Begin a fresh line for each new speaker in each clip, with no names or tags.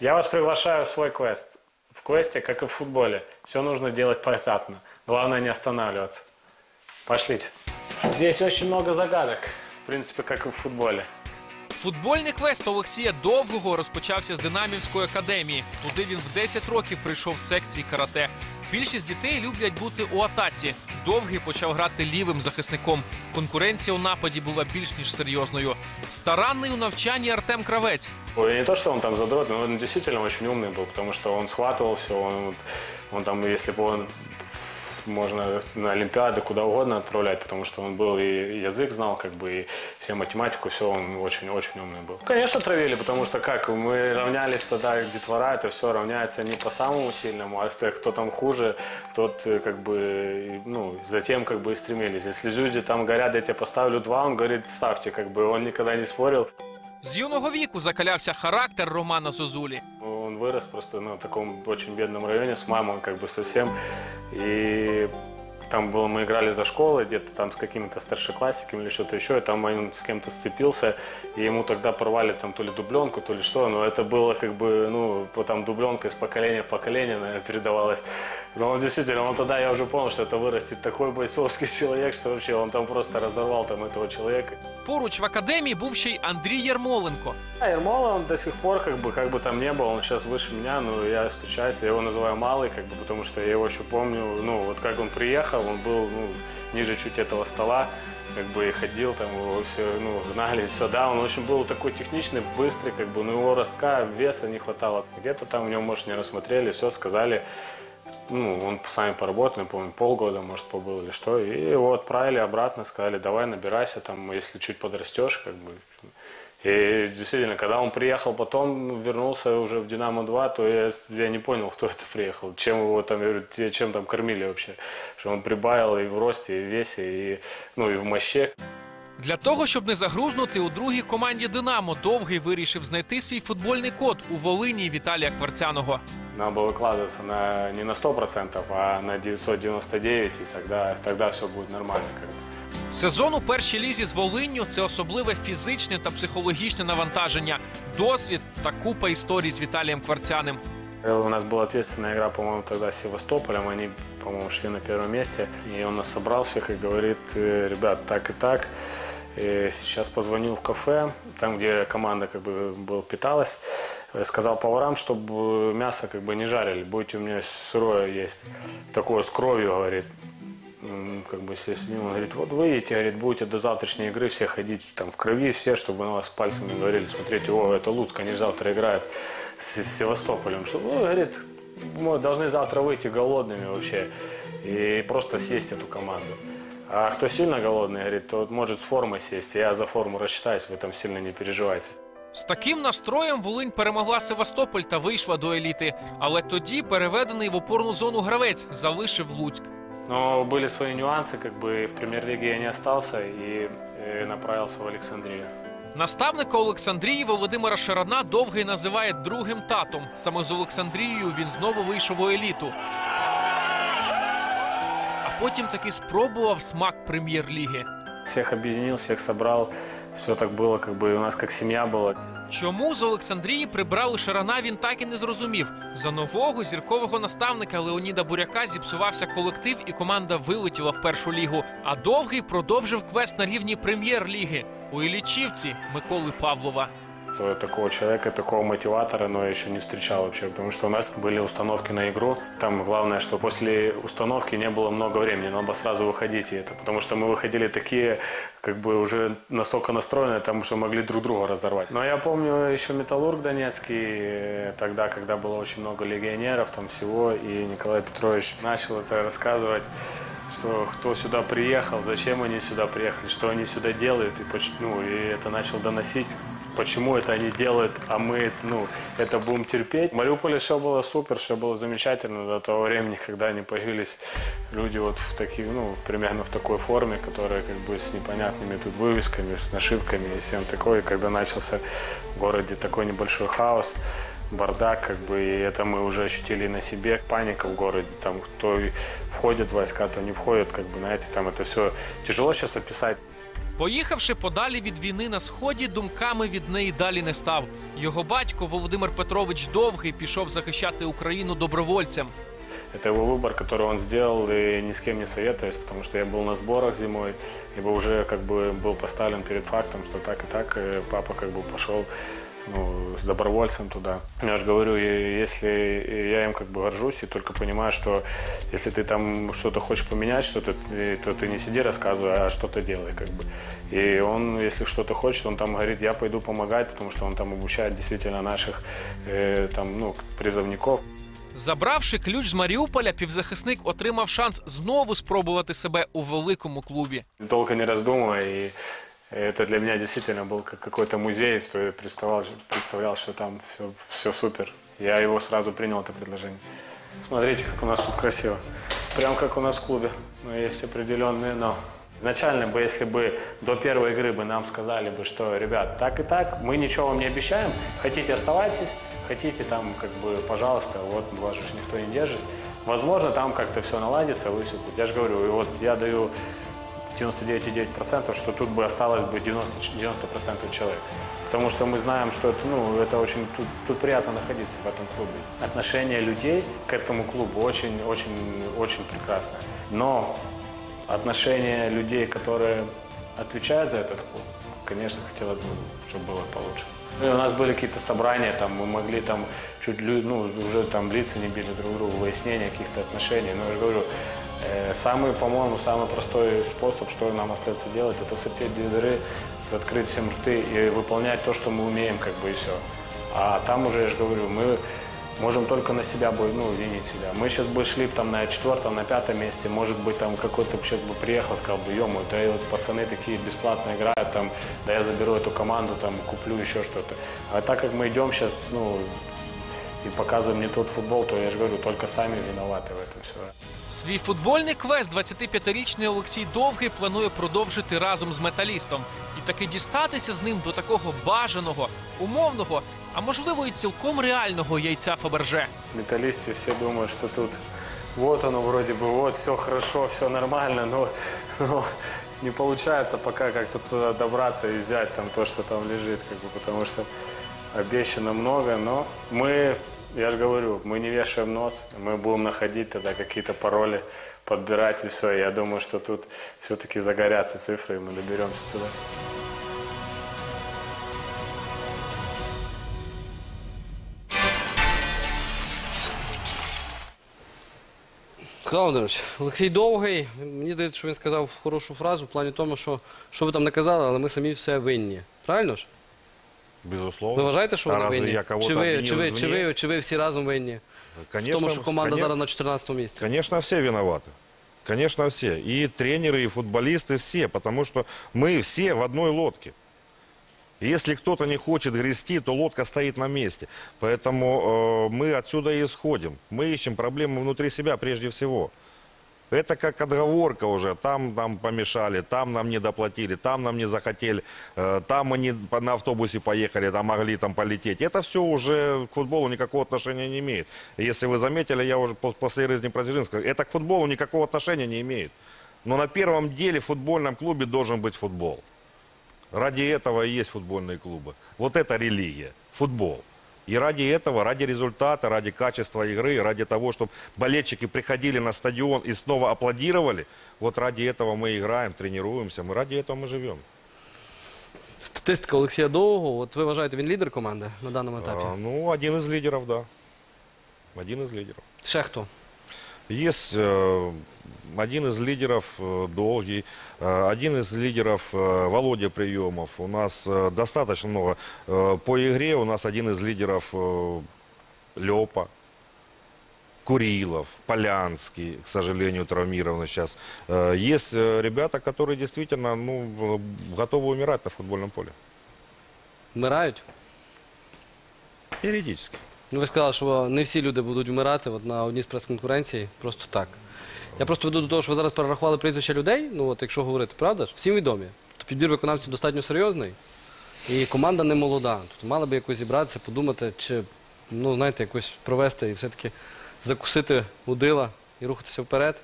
Я вас приглашаю в свой квест. В квесте, как и в футболе, все нужно делать поэтапно. Главное не останавливаться. Пошлите. Здесь очень много загадок. В принципе, как и в футболе.
Футбольний квест Олексія Довгого розпочався з Динамівської академії. Туди він в 10 років прийшов з секції карате. Більшість дітей люблять бути у атаці. Довгий почав грати лівим захисником. Конкуренція у нападі була більш ніж серйозною. Старанний у навчанні Артем Кравець.
Ой, не то, что он там задрот, но он действительно очень умный был, потому что он схватывал все, он, он там, если бы он можно на Олимпиады куда угодно отправлять, потому что он был и язык знал, как бы, и все математику, все, он очень-очень умный был. Конечно, травили, потому что как, мы равнялись тогда, детвора, это все равняется не по самому сильному, а если кто там хуже, тот, э, как бы, ну, затем, как бы, и стремились. Если люди там говорят, я тебе поставлю два, он говорит, ставьте, как бы, он никогда не спорил.
З юного віку закалявся характер Романа Зозулі.
Вырос просто в таком очень бедном районе с мамой как бы совсем. И там было, мы играли за школой, где-то там с какими-то старшеклассниками или что-то еще, и там он с кем-то сцепился, и ему тогда порвали там то ли дубленку, то ли что, но это было как бы, ну, по- там дубленка из поколения в поколение, наверное, передавалась. Но он действительно, он тогда, я уже понял, что это вырастет такой бойцовский человек, что вообще он там просто разорвал там этого человека.
Поруч в академії був ще й Андрій Єрмоленко.
А Ермола, он до сих пор, как бы, как бы там не был, он сейчас выше меня, но я стучаюсь, я его называю малый, как бы, потому что я его еще помню, ну, вот как он приехал, он был, ну, ниже чуть этого стола, как бы, и ходил, там, его все, ну, гнали, все, да, он очень был такой техничный, быстрый, как бы, но его ростка, веса не хватало, где-то там в нем, может, не рассмотрели, все, сказали, ну, он с нами поработал, я помню, полгода, может, побыл или что, и его отправили обратно, сказали, давай, набирайся, там, если чуть подрастешь, как бы. И действительно, когда он приехал, потом вернулся уже в «Динамо-2», то я, я не понял, кто это приехал, чем его там, я говорю, те- чем там кормили вообще, что он прибавил и в росте, и в весе, и, ну, и в моще.
Для того, щоб не загрузнути у другій команді Динамо, довгий вирішив знайти свій футбольний код у Волині Віталія Кварцяного.
Надо было выкладываться на, не на 100%, а на 999, и тогда, тогда все будет нормально. Как бы.
Сезон у першій лізі з Волинню це особливе фізичне та психологічне навантаження, досвід та купа історій з Віталієм Кварцяним.
Э, У нас была ответственная игра, по-моему, тогда с Севастополем. Они, по-моему, шли на первом месте. И он нас собрал всех и говорит, «Э, ребят, так и так. Э, Сейчас позвонил в кафе, там, где команда как бы был, питалась. Э, Сказал поварам, чтобы мясо как бы не жарили, будете у меня сырое есть. Такое с кровью, говорит. М, Как бы все сидим, он говорит, вот выйдете, говорит, будете до завтрашней игры все ходить там в крови, все, чтобы вы на вас пальцами говорили, смотрите, о, это Луцк, они же завтра играют с, с Севастополем. Что, ну, говорит, мы должны завтра выйти голодными вообще и просто съесть эту команду. А кто сильно голодный, говорит, то вот может с формой сесть, я за форму рассчитаюсь, вы там сильно не переживайте.
З таким настроєм Волинь перемогла Севастополь та вийшла до еліти. Але тоді переведений в опорну зону гравець залишив Луцьк.
Но были свои нюансы, как бы в премьер-лиге я не остался и э, направился в Александрию.
Наставника Олександрії Володимира Шарана довгий називає другим татом. Саме з Олександрією він знову вийшов у еліту. А потім таки спробував смак прем'єр-ліги.
Всех объединил, всех собрал, все так было, как бы у нас как семья была.
Чому з Олександрії прибрали Шарана, він так і не зрозумів. За нового зіркового наставника Леоніда Буряка зіпсувався колектив, і команда вилетіла в першу лігу. А довгий продовжив квест на рівні прем'єр-ліги у Ілічівці Миколи Павлова.
Такого человека, такого мотиватора, но я еще не встречал вообще, потому что у нас были установки на игру. Там главное, что после установки не было много времени, надо было сразу выходить и это, потому что мы выходили такие, как бы уже настолько настроенные, там что могли друг друга разорвать. Но я помню еще Металлург Донецкий, э, тогда, когда было очень много легионеров, там всего, и Николай Петрович начал это рассказывать что кто сюда приехал, зачем они сюда приехали, что они сюда делают, и, ну, и это начал доносить, почему это они делают, а мы это, ну, это будем терпеть. В Мариуполе все было супер, все было замечательно до того времени, когда они появились люди вот в таких, ну, примерно в такой форме, которые как бы с непонятными тут вывесками, с нашивками и всем такое, и когда начался в городе такой небольшой хаос, бардак, как бы, и это мы уже ощутили на себе. Паника в городе, там, то и входят войска, то не входят, как бы, знаете, там это все тяжело сейчас описать.
Поїхавши подалі від війни на сході, думками від неї далі не став. Його батько Володимир Петрович Довгий пішов захищати Україну добровольцем.
Это его выбор, который он сделал, и ни с кем не советуюсь, потому что я был на сборах зимой, и бы уже как бы был поставлен перед фактом, что так и так, и папа как бы пошел ну, с добровольцем туда. Я же говорю, и если я им как бы горжусь и только понимаю, что если ты там что-то хочешь поменять, что-то, и- то ты не сиди рассказывай, а что-то делай как бы. И он, если что-то хочет, он там говорит, я пойду помогать, потому что он там обучает действительно наших э, там, ну, призывников.
Забравши ключ з Маріуполя, півзахисник отримав шанс знову спробувати себе у великому клубі.
Долго не раздумывая, и это для меня действительно был как какой-то музей, что я представлял, представлял что там все, все супер. Я его сразу принял, это предложение. Смотрите, как у нас тут красиво. Прям как у нас в клубе. Но есть определенные но. Изначально бы, если бы до первой игры бы нам сказали бы, что, ребят, так и так, мы ничего вам не обещаем, хотите оставайтесь, хотите там, как бы, пожалуйста, вот вас же никто не держит. Возможно, там как-то все наладится, вы все... Я же говорю, и вот я даю 99,9%, что тут бы осталось бы 90, 90% человек. Потому что мы знаем, что это, ну, это очень, тут, тут приятно находиться в этом клубе. Отношение людей к этому клубу очень, очень, очень прекрасное. Но отношение людей, которые отвечают за этот клуб, конечно, хотелось бы, чтобы было получше. Ну, у нас были какие-то собрания, там мы могли там чуть ну, уже там лица не били друг другу, выяснение каких-то отношений. Но я же говорю, э, самый, по-моему, самый простой способ, что нам остается делать, это две дыры, закрыть всем рты и выполнять то, что мы умеем, как бы и все. А там уже, я же говорю, мы можем только на себя бы, ну, винить себя. Мы сейчас бы шли б там на четвертом, на пятом месте, может быть, там какой-то бы сейчас бы приехал, сказал бы, ё да и вот пацаны такие бесплатно играют, там, да я заберу эту команду, там, куплю еще что-то. А так как мы идем сейчас, ну, и показываем не тот футбол, то я же говорю, только сами виноваты в этом все.
Свій футбольний квест 25-річний Олексій Довгий планує продовжити разом з металістом і таки дістатися з ним до такого бажаного, умовного, а можливо і цілком реального яйця Фаберже.
Металлисты все думают, что тут вот оно вроде бы, вот все хорошо, все нормально, но, но не получается пока как-то туда добраться и взять там то, что там лежит, как бы, потому что обещано много, но мы, я же говорю, мы не вешаем нос, мы будем находить тогда какие-то пароли, подбирать и все. Я думаю, что тут все-таки загорятся цифры, и мы доберемся сюда.
Володимирович, Олексій Довгий, мені здається, що він сказав хорошу фразу в плані тому, що що ви там не казали, але ми самі все винні. Правильно ж?
Безусловно.
Ви вважаєте, що
а
вони
разве
винні?
я кого-то
Чи ви,
обвинил
чи, ви, чи,
извне?
ви, чи ви всі разом винні?
Конечно,
в тому, що команда
конечно,
зараз на 14 місці?
Конечно, все виноваты. Конечно, все. И тренеры, и футболисты, все. Потому что мы все в одной лодке. Если кто-то не хочет грести, то лодка стоит на месте. Поэтому э, мы отсюда и исходим. Мы ищем проблемы внутри себя прежде всего. Это как отговорка уже. Там нам помешали, там нам не доплатили, там нам не захотели, э, там мы не на автобусе поехали, там могли там полететь. Это все уже к футболу никакого отношения не имеет. Если вы заметили, я уже пос- после Рызни Прозеринска, это к футболу никакого отношения не имеет. Но на первом деле в футбольном клубе должен быть футбол. Ради этого и есть футбольные клубы. Вот это религия, футбол. И ради этого, ради результата, ради качества игры, ради того, чтобы болельщики приходили на стадион и снова аплодировали, вот ради этого мы играем, тренируемся, мы ради этого мы живем.
Статистика Олексія Довгого, от ви вважаєте, він лідер команди на даному етапі?
А, ну, один из лидеров, да. Один из лидеров.
Ще хто?
Есть э, один из лидеров э, Долгий, э, один из лидеров Володя Приемов. У нас достаточно много. По игре у нас один из лидеров Лепа. Курилов, Полянский, к сожалению, травмированы сейчас. Есть ребята, которые действительно ну, готовы умирать на футбольном поле.
Вмирають?
Периодически.
Ну, ви сказали, що не всі люди будуть вмирати на одній з прес-конкуренцій, просто так. Я просто веду до того, що ви зараз перерахували прізвища людей, ну от якщо говорити, правда ж? Всім відомі. Тобто підбір виконавців достатньо серйозний, і команда не молода. Тобто мали би якось зібратися, подумати, чи, ну, знаєте, якось провести і все-таки закусити удила і рухатися вперед.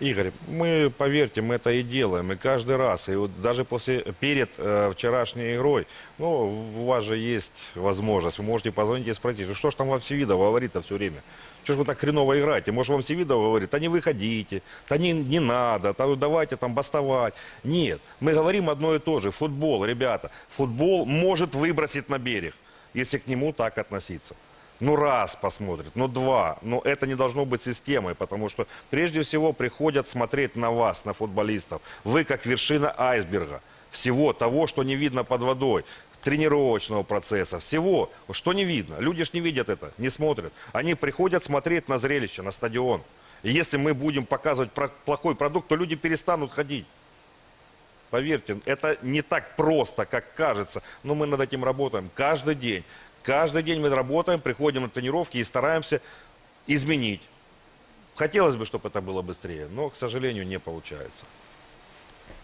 Игорь, мы, поверьте, мы это и делаем, и каждый раз, и вот даже после, перед э, вчерашней игрой, ну, у вас же есть возможность, вы можете позвонить и спросить, ну что ж там вам Всевидов говорит-то все время? Что ж вы так хреново играете? Может, вам Всевидов говорит, да не выходите, да не, не надо, да давайте там бастовать. Нет, мы говорим одно и то же. Футбол, ребята, футбол может выбросить на берег, если к нему так относиться. Ну, раз посмотрит, ну, два. Но это не должно быть системой, потому что прежде всего приходят смотреть на вас, на футболистов. Вы как вершина айсберга всего того, что не видно под водой тренировочного процесса, всего, что не видно. Люди ж не видят это, не смотрят. Они приходят смотреть на зрелище, на стадион. И если мы будем показывать плохой продукт, то люди перестанут ходить. Поверьте, это не так просто, как кажется, но мы над этим работаем каждый день. Каждый день мы работаем, приходим на тренировки и стараемся изменить. Хотелось бы, чтобы это было быстрее, но, к сожалению, не получается.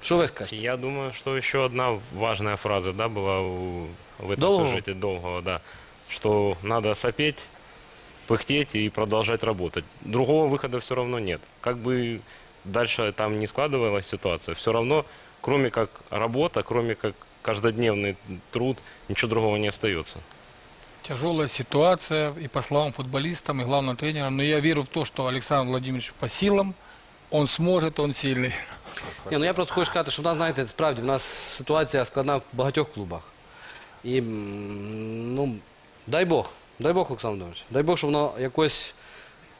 Що ви скажете?
Я думаю, что еще одна важная фраза, да, была у, в этом
Долгого?
сюжете Долгого, да, что надо сопеть, пыхтеть и продолжать работать. Другого выхода все равно нет. Как бы дальше там не складывалась ситуация, все равно, кроме как работа, кроме как каждодневный труд, ничего другого не остается.
Тяжелая ситуация и по словам футболистам, и главным тренерам. Но я верю в то, что Александр Владимирович по силам, он сможет, он сильный.
Ні, ну я просто хочу сказати, що в нас, знаєте, справді в нас ситуація складна в багатьох клубах. І ну, дай Бог, дай Бог, Олександр Володимирович, дай Бог, щоб якось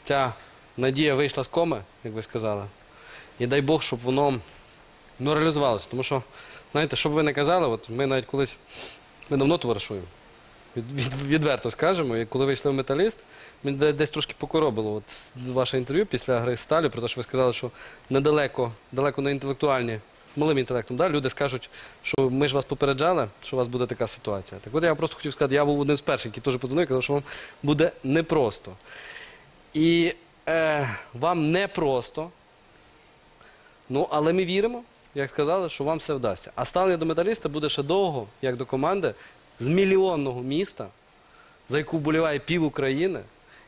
ця надія вийшла з коми, як ви сказали. І дай Бог, щоб воно ну, реалізувалося. Тому що, знаєте, що б ви не казали, от ми навіть колись ми давно товаришуємо. Від, від, відверто скажемо, і коли вийшли в металіст, мені де- десь трошки покоробило от, ваше інтерв'ю після гри з Сталі, про те, що ви сказали, що недалеко, далеко не інтелектуальні, малим інтелектом, да, люди скажуть, що ми ж вас попереджали, що у вас буде така ситуація. Так от я просто хотів сказати, я був одним з перших, який теж подзвонив, казав, що вам буде непросто. І е, вам непросто, ну, але ми віримо, як сказали, що вам все вдасться. А ставлення до металіста буде ще довго, як до команди, з мільйонного міста, за яку вболіває пів України.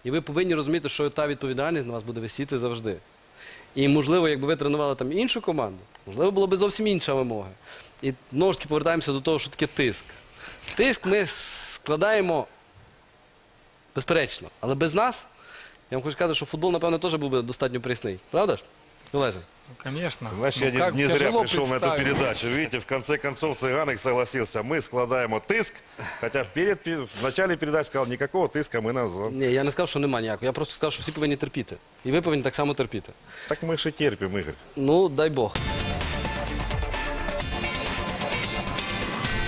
І ви повинні розуміти, що та відповідальність на вас буде висіти завжди. І, можливо, якби ви тренували там іншу команду, можливо, було б зовсім інша вимога. І знову ж таки повертаємося до того, що таке тиск. Тиск ми складаємо безперечно, але без нас, я вам хочу сказати, що футбол, напевно, теж був би достатньо прісний. Правда ж? Олеже?
Ну, конечно.
Значит,
Ну,
я
как
не, не зря
тяжело
пришел на эту
представить.
передачу. Видите, в конце концов Цыганик согласился. Мы складаем тыск, хотя перед, в начале передачи сказал, никакого тыска мы назад.
Ні, я не сказав, що нема ніякого. Я просто сказав, що всі повинні терпіти. І ви повинні так само терпіти.
Так мы же терпим, Игорь.
Ну, дай Бог.